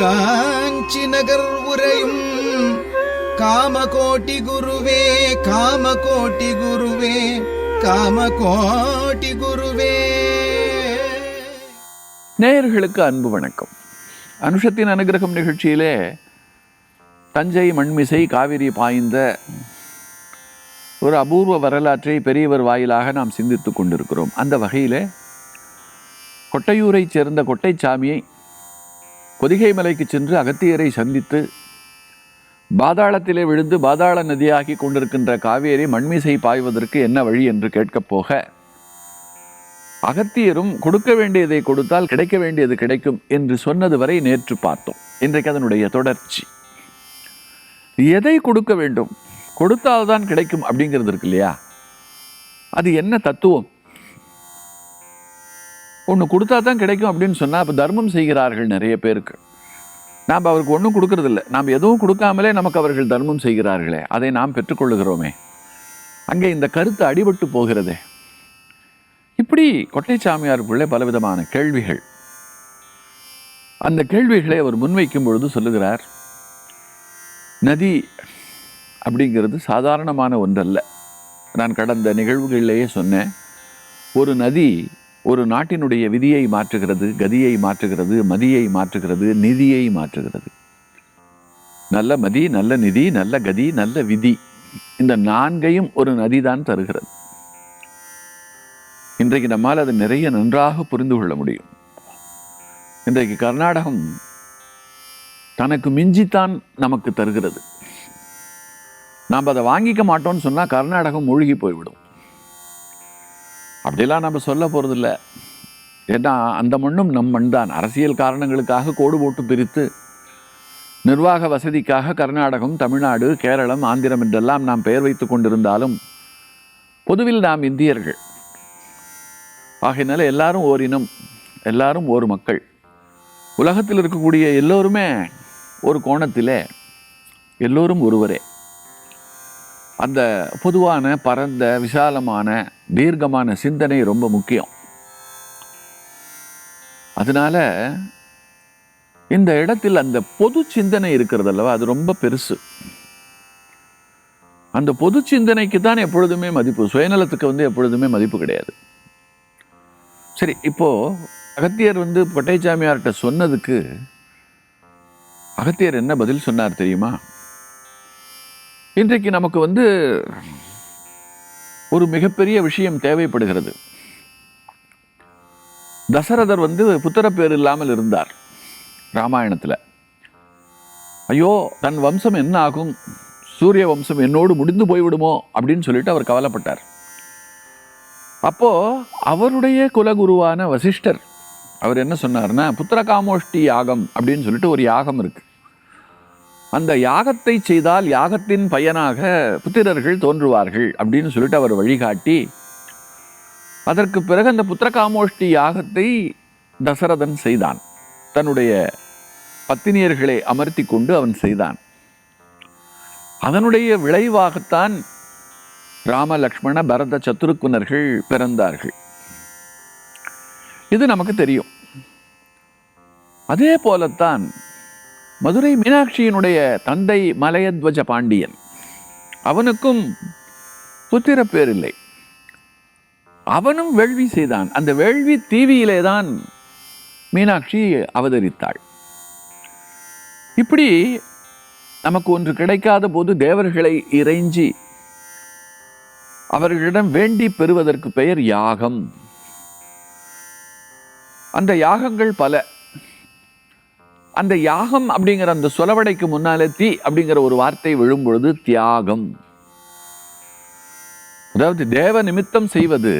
காஞ்சி நகர் உரையும் காமகோட்டி குருவே காமகோட்டி குருவே காமகோட்டி குருவே. நேயர்களுக்கு அன்பு வணக்கம். அனுஷத்தின் அனுகிரகம் நிகழ்ச்சியிலே தஞ்சை மண்மிசை காவிரி பாய்ந்த ஒரு அபூர்வ வரலாற்றை பெரியவர் வாயிலாக நாம் சிந்தித்து கொண்டிருக்கிறோம். அந்த வகையிலே கொட்டையூரைச் சேர்ந்த கொட்டைச்சாமியை பொதிகை மலைக்கு சென்று அகத்தியரை சந்தித்து பாதாளத்திலே விழுந்து பாதாள நதியாகி கொண்டிருக்கின்ற காவேரி மண்மிசை பாய்வதற்கு என்ன வழி என்று கேட்கப் போக அகத்தியரும் கொடுக்க வேண்டியதை கொடுத்தால் கிடைக்க வேண்டியது கிடைக்கும் என்று சொன்னது வரை நேற்று பார்த்தோம். இன்றைக்கு அதனுடைய தொடர்ச்சி. எதை கொடுக்க வேண்டும்? கொடுத்தால்தான் கிடைக்கும் அப்படிங்கிறது இருக்கு இல்லையா? அது என்ன தத்துவம்? ஒன்று கொடுத்தா தான் கிடைக்கும் அப்படின்னு சொன்னால் அப்போ தர்மம் செய்கிறார்கள் நிறைய பேருக்கு. நாம் அவருக்கு ஒன்றும் கொடுக்கறதில்ல. நாம் எதுவும் கொடுக்காமலே நமக்கு அவர்கள் தர்மம் செய்கிறார்களே. அதை நாம் பெற்றுக்கொள்ளுகிறோமே. அங்கே இந்த கருத்து அடிபட்டு போகிறதே. இப்படி கொட்டைச்சாமியாருக்குள்ளே பலவிதமான கேள்விகள். அந்த கேள்விகளை அவர் முன்வைக்கும் பொழுது சொல்லுகிறார் நதி அப்படிங்கிறது சாதாரணமான ஒன்றல்ல. நான் கடந்த நிகழ்வுகளிலேயே சொன்னேன். ஒரு நதி ஒரு நாட்டினுடைய விதியை மாற்றுகிறது கதியை மாற்றுகிறது மதியை மாற்றுகிறது நிதியை மாற்றுகிறது. நல்ல மதி நல்ல நிதி நல்ல கதி நல்ல விதி. இந்த நான்கையும் ஒரு நதிதான் தருகிறது. இன்றைக்கு நம்மால் அது நிறைய நன்றாக புரிந்து கொள்ள முடியும். இன்றைக்கு கர்நாடகம் தனக்கு மிஞ்சித்தான் நமக்கு தருகிறது. நாம் அதை வாங்கிக்க மாட்டோம்னு சொன்னால் கர்நாடகம் மூழ்கி போய்விடும். அப்படிலாம் நம்ம சொல்ல போகிறதில்ல ஏன்னா அந்த மண்ணும் நம் மண் தான் அரசியல் காரணங்களுக்காக கோடு போட்டு பிரித்து நிர்வாக வசதிக்காக கர்நாடகம் தமிழ்நாடு கேரளம் ஆந்திரம் என்றெல்லாம் நாம் பெயர் வைத்து கொண்டிருந்தாலும் பொதுவில் நாம் இந்தியர்கள். ஆகையினால எல்லாரும் ஓர் இனம் எல்லாரும் ஒரு மக்கள். உலகத்தில் இருக்கக்கூடிய எல்லோருமே ஒரு கோணத்திலே எல்லோரும் ஒருவரே. அந்த பொதுவான பரந்த விசாலமான தீர்க்கமான சிந்தனை ரொம்ப முக்கியம். அதனால இந்த இடத்தில் அந்த பொது சிந்தனை இருக்கிறது அல்லவா அது ரொம்ப பெருசு. அந்த பொது சிந்தனைக்கு தான் எப்பொழுதுமே மதிப்பு சுயநலத்துக்கு வந்து எப்பொழுதுமே மதிப்பு கிடையாது. சரி இப்போ அகத்தியர் வந்து பட்டைச்சாமியார்கிட்ட சொன்னதுக்கு அகத்தியர் என்ன பதில் சொன்னார் தெரியுமா? இன்றைக்கு நமக்கு வந்து ஒரு மிகப்பெரிய விஷயம் தேவைப்படுகிறது. தசரதர் வந்து புத்திரப்பேர் இல்லாமல் இருந்தார் ராமாயணத்தில். ஐயோ தன் வம்சம் என்ன ஆகும்? சூரிய வம்சம் என்னோடு முடிந்து போய்விடுமோ? அப்படின்னு சொல்லிட்டு அவர் கவலைப்பட்டார். அப்போ அவருடைய குலகுருவான வசிஷ்டர் அவர் என்ன சொன்னார்னா புத்திர காமோஷ்டி யாகம் அப்படின்னு சொல்லிட்டு ஒரு யாகம் இருக்கு. அந்த யாகத்தை செய்தால் யாகத்தின் பயனாக புத்திரர்கள் தோன்றுவார்கள் அப்படின்னு சொல்லிட்டு அவர் வழிகாட்டி. அதற்கு பிறகு அந்த புத்திரகாமோஷ்டி யாகத்தை தசரதன் செய்தான். தன்னுடைய பத்தினியர்களை அமர்த்தி கொண்டு அவன் செய்தான். அதனுடைய விளைவாகத்தான் ராம லக்ஷ்மண பரத சத்துருக்குனர்கள் பிறந்தார்கள். இது நமக்கு தெரியும். அதே போலத்தான் மதுரை மீனாட்சியினுடைய தந்தை மலையத்வஜ பாண்டியன். அவனுக்கும் புத்திர பேர் இல்லை அவனும் வேள்வி செய்தான். அந்த வேள்வி தீவியிலே தான் மீனாட்சி அவதரித்தாள். இப்படி நமக்கு ஒன்று கிடைக்காத போது தேவர்களை இறைஞ்சி அவர்களிடம் வேண்டி பெறுவதற்கு பெயர் யாகம். அந்த யாகங்கள் பல. அந்த யாகம் அப்படிங்கிற அந்த சொலவடைக்கு முன்னாலே தீ அப்படிங்கிற ஒரு வார்த்தை விழும்பொழுது தியாகம். அதாவது தேவ நிமித்தம் செய்வது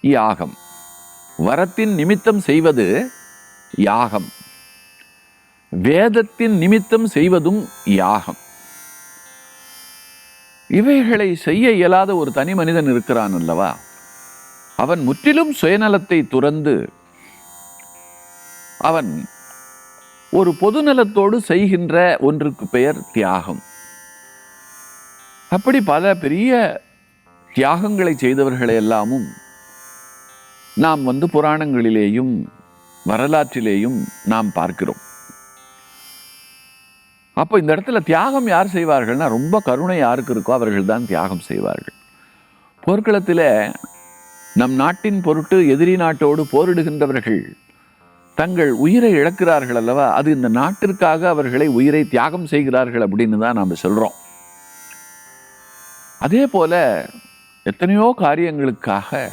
யாகம். வரத்தின் நிமித்தம் செய்வது யாகம். வேதத்தின் நிமித்தம் செய்வதும் யாகம். இவைகளை செய்ய இயலாத ஒரு தனி மனிதன் இருக்கிறான் அல்லவா? அவன் முற்றிலும் சுயநலத்தை துறந்து அவன் ஒரு பொதுநலத்தோடு செய்கின்ற ஒன்றுக்கு பெயர் தியாகம். அப்படி பல பெரிய தியாகங்களை செய்தவர்களை எல்லாமும் நாம் வந்து புராணங்களிலேயும் வரலாற்றிலேயும் நாம் பார்க்கிறோம். அப்போ இந்த இடத்துல தியாகம் யார் செய்வார்கள்னா ரொம்ப கருணை யாருக்கு இருக்கோ அவர்கள் தான் தியாகம் செய்வார்கள். போர்க்களத்தில் நம் நாட்டின் பொருட்டு எதிரி நாட்டோடு போரிடுகின்றவர்கள் தங்கள் உயிரை இழக்கிறார்கள் அல்லவா? அது இந்த நாட்டிற்காக அவர்களை உயிரை தியாகம் செய்கிறார்கள் அப்படின்னு தான் நாம் சொல்கிறோம் அதே போல எத்தனையோ காரியங்களுக்காக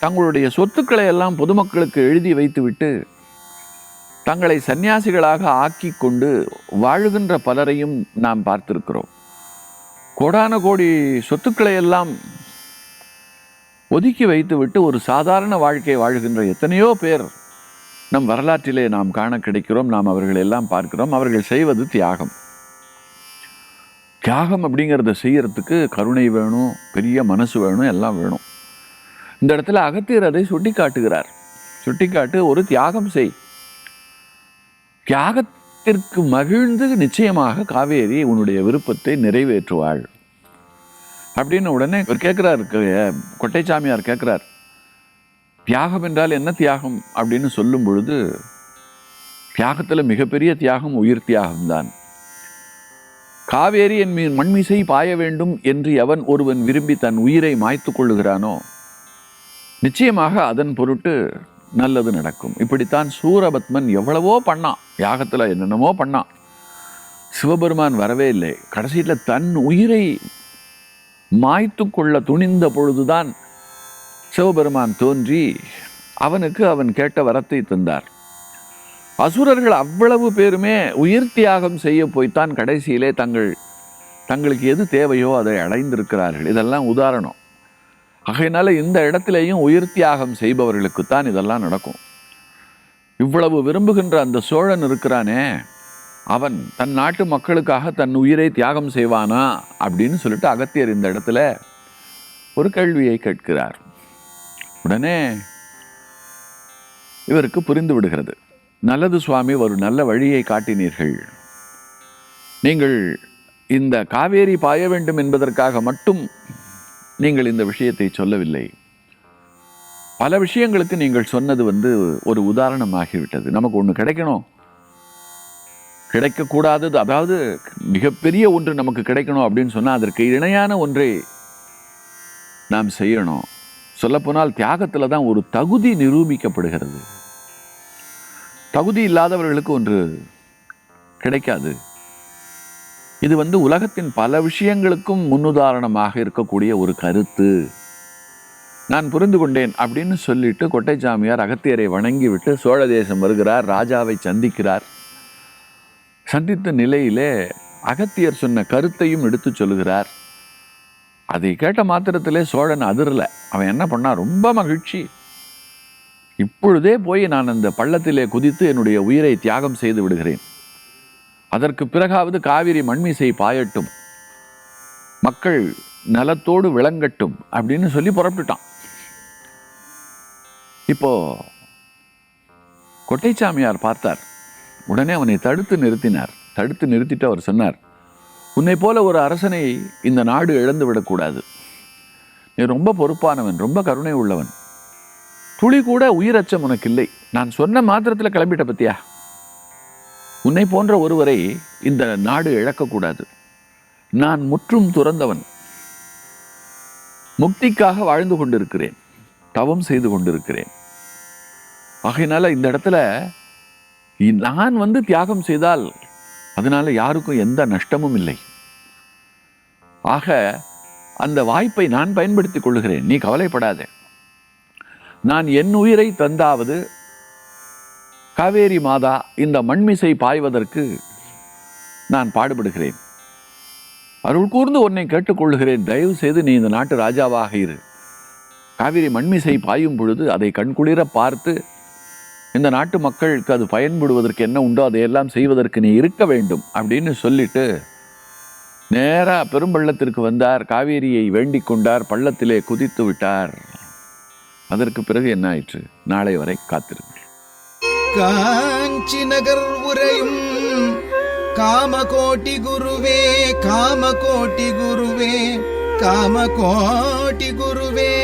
தங்களுடைய சொத்துக்களை எல்லாம் பொதுமக்களுக்கு எழுதி வைத்துவிட்டு தங்களை சந்நியாசிகளாக ஆக்கி கொண்டு வாழுகின்ற பலரையும் நாம் பார்த்திருக்கிறோம். கோடான கோடி சொத்துக்களை எல்லாம் ஒதுக்கி வைத்துவிட்டு ஒரு சாதாரண வாழ்க்கை வாழுகின்ற எத்தனையோ பேர் நம் வரலாற்றிலே நாம் காண கிடைக்கிறோம் நாம் அவர்களை எல்லாம் பார்க்கிறோம் அவர்கள் செய்வது தியாகம். தியாகம் அப்படிங்கிறத செய்யறதுக்கு கருணை வேணும் பெரிய மனசு வேணும் எல்லாம் வேணும். இந்த இடத்துல அகத்தியர் அதை சுட்டி காட்டுகிறார் சுட்டிக்காட்டு ஒரு தியாகம் செய். தியாகத்திற்கு மகிழ்ந்து நிச்சயமாக காவேரி உன்னுடைய விருப்பத்தை நிறைவேற்றுவாள். அப்படின்னு உடனே இவர் கேட்குறாரு கொட்டைச்சாமியார் கேட்குறார் தியாகம் என்றால் என்ன தியாகம் அப்படின்னு சொல்லும் பொழுது தியாகத்தில் மிகப்பெரிய தியாகம் உயிர் தியாகம்தான் காவேரி என் மீன் மண்மிசை பாய வேண்டும் என்று எவன் ஒருவன் விரும்பி தன் உயிரை மாய்த்து கொள்ளுகிறானோ நிச்சயமாக அதன் பொருட்டு நல்லது நடக்கும். இப்படித்தான் சூரபத்மன் எவ்வளவோ பண்ணான். யாகத்தில் என்னென்னமோ பண்ணான். சிவபெருமான் வரவே இல்லை. கடைசியில் தன் உயிரை மாய்த்து கொள்ள துணிந்த பொழுதுதான் சிவபெருமான் தோன்றி அவனுக்கு அவன் கேட்ட வரத்தை தந்தார். அசுரர்கள் அவ்வளவு பேருமே உயிர் தியாகம் செய்ய போய்த்தான் கடைசியிலே தங்கள் தங்களுக்கு எது தேவையோ அதை அடைந்திருக்கிறார்கள். இதெல்லாம் உதாரணம். ஆகையினால இந்த இடத்திலேயும் உயிர் தியாகம் செய்பவர்களுக்குத்தான் இதெல்லாம் நடக்கும். இவ்வளவு விரும்புகின்ற அந்த சோழன் இருக்கிறானே அவன் தன் நாட்டு மக்களுக்காக தன் உயிரை தியாகம் செய்வானா அப்படின்னு சொல்லிட்டு அகத்தியர் இந்த இடத்துல ஒரு கேள்வியை கேட்கிறார். உடனே இவருக்கு புரிந்து விடுகிறது. நல்லது சுவாமி ஒரு நல்ல வழியை காட்டினீர்கள். நீங்கள் இந்த காவேரி பாய வேண்டும் என்பதற்காக மட்டும் நீங்கள் இந்த விஷயத்தை சொல்லவில்லை. பல விஷயங்களுக்கு நீங்கள் சொன்னது வந்து ஒரு உதாரணமாகிவிட்டது. நமக்கு ஒன்று கிடைக்கணும். கிடைக்கக்கூடாதது அதாவது மிகப்பெரிய ஒன்று நமக்கு கிடைக்கணும் அப்படின்னு சொன்னால் அதற்கு இணையான ஒன்றை நாம் செய்யணும். சொல்லப்போனால் தியாகத்தில் தான் ஒரு தகுதி நிரூபிக்கப்படுகிறது. தகுதி இல்லாதவர்களுக்கு ஒன்று கிடைக்காது. இது வந்து உலகத்தின் பல விஷயங்களுக்கும் முன்னுதாரணமாக இருக்கக்கூடிய ஒரு கருத்து. நான் புரிந்து கொண்டேன் அப்படின்னு சொல்லிட்டு கொட்டைச்சாமியார் அகத்தியரை வணங்கிவிட்டு சோழ தேசம் வருகிறார் ராஜாவை சந்திக்கிறார். சந்தித்த நிலையிலே அகத்தியர் சொன்ன கருத்தையும் எடுத்து சொல்கிறார் அதை கேட்ட மாத்திரத்திலே சோழன் அதிரல. அவன் என்ன பண்ணா ரொம்ப மகிழ்ச்சி. இப்பொழுதே போய் நான் அந்த பள்ளத்திலே குதித்து என்னுடைய உயிரை தியாகம் செய்து விடுகிறேன். அதற்கு பிறகாவது காவிரி மண்மீசை பாயட்டும். மக்கள் நலத்தோடு விளங்கட்டும் அப்படின்னு சொல்லி புறப்பட்டுட்டான். இப்போ கொட்டைச்சாமியார் பார்த்தார். உடனே அவனை தடுத்து நிறுத்தினார். தடுத்து நிறுத்திட்டு அவர் சொன்னார் உன்னை போல ஒரு அரசனை இந்த நாடு இழந்து விடக்கூடாது. நீ ரொம்ப பொறுப்பானவன் ரொம்ப கருணை உள்ளவன். துளி கூட உயிரச்சம் உனக்கு இல்லை நான் சொன்ன மாத்திரத்தில் கிளம்பிட்ட பத்தியா? உன்னை போன்ற ஒருவரை இந்த நாடு இழக்கக்கூடாது. நான் முற்றும் துறந்தவன். முக்திக்காக வாழ்ந்து கொண்டிருக்கிறேன். தவம் செய்து கொண்டிருக்கிறேன். ஆகையினால இந்த இடத்துல நான் வந்து தியாகம் செய்தால் அதனால யாருக்கும் எந்த நஷ்டமும் இல்லை. ஆக அந்த வாய்ப்பை நான் பயன்படுத்திக் கொள்கிறேன் நீ கவலைப்படாதே. நான் என் உயிரை தந்தாவது காவேரி மாதா இந்த மண்மிசை பாய்வதற்கு நான் பாடுபடுகிறேன். அருள் கூர்ந்து உன்னை கேட்டுக்கொள்கிறேன் தயவு செய்து நீ இந்த நாட்டு ராஜாவாக இரு. காவிரி மண்மிசை பாயும் பொழுது அதை கண்குளிர பார்த்து இந்த நாட்டு மக்களுக்கு அது பயன்படுவதற்கு என்ன உண்டோ அதையெல்லாம் செய்வதற்கு நீ இருக்க வேண்டும் அப்படின்னு சொல்லிட்டு நேரா பெரும்பள்ளத்திற்கு வந்தார். காவேரியை வேண்டிக் கொண்டார். பள்ளத்திலே குதித்து விட்டார். அதற்கு பிறகு என்ன ஆயிற்று? நாளை வரை காத்திருங்கள். காஞ்சி நகர் உரையும் காமகோட்டி குருவே காமகோட்டி குருவே காமகோட்டி குருவே.